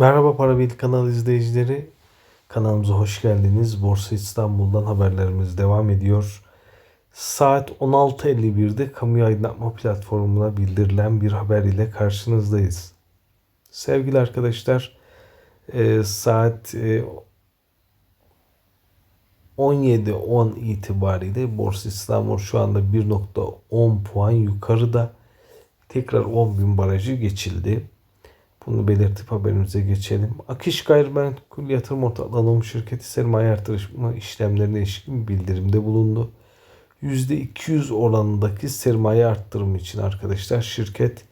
Merhaba Para Bil kanal izleyicileri. Kanalımıza hoş geldiniz. Borsa İstanbul'dan haberlerimiz devam ediyor. Saat 16.51'de kamu aydınlatma platformuna bildirilen bir haber ile karşınızdayız. Sevgili arkadaşlar, e, saat e, 17.10 itibariyle Borsa İstanbul şu anda 1.10 puan yukarıda. Tekrar 10.000 barajı geçildi. Bunu belirtip haberimize geçelim. Akış Gayrimenkul Yatırım Ortaklığı Anonim Şirketi sermaye artırma işlemlerine ilişkin bildirimde bulundu. %200 oranındaki sermaye arttırımı için arkadaşlar şirket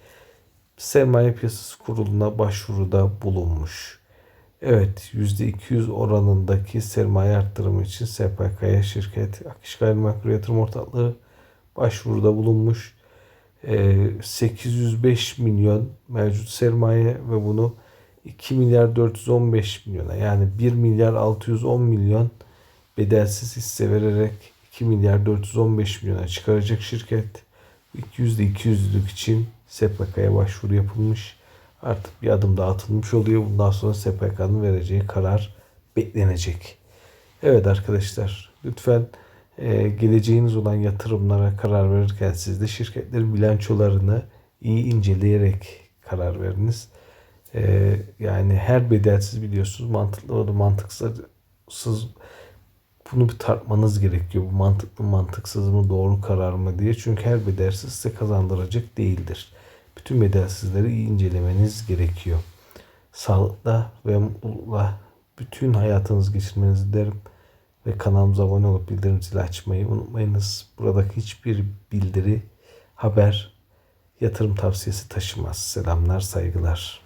sermaye piyasası kuruluna başvuruda bulunmuş. Evet %200 oranındaki sermaye arttırımı için SPK'ya şirket Akış Gayrimenkul Yatırım Ortaklığı başvuruda bulunmuş. Ee, 805 milyon mevcut sermaye ve bunu 2 milyar 415 milyona yani 1 milyar 610 milyon bedelsiz hisse vererek 2 milyar 415 milyona çıkaracak şirket. %200'lük için SPK'ya başvuru yapılmış. Artık bir adım daha atılmış oluyor. Bundan sonra SPK'nın vereceği karar beklenecek. Evet arkadaşlar lütfen e, geleceğiniz olan yatırımlara karar verirken siz de şirketlerin bilançolarını iyi inceleyerek karar veriniz. E, yani her bedelsiz biliyorsunuz mantıklı da mantıksız bunu bir tartmanız gerekiyor. Bu mantıklı mantıksız mı doğru karar mı diye. Çünkü her bedelsiz size kazandıracak değildir. Bütün bedelsizleri iyi incelemeniz gerekiyor. Sağlıkla ve mutlulukla bütün hayatınızı geçirmenizi dilerim. Ve kanalımıza abone olup bildirim zili açmayı unutmayınız. Buradaki hiçbir bildiri, haber, yatırım tavsiyesi taşımaz. Selamlar, saygılar.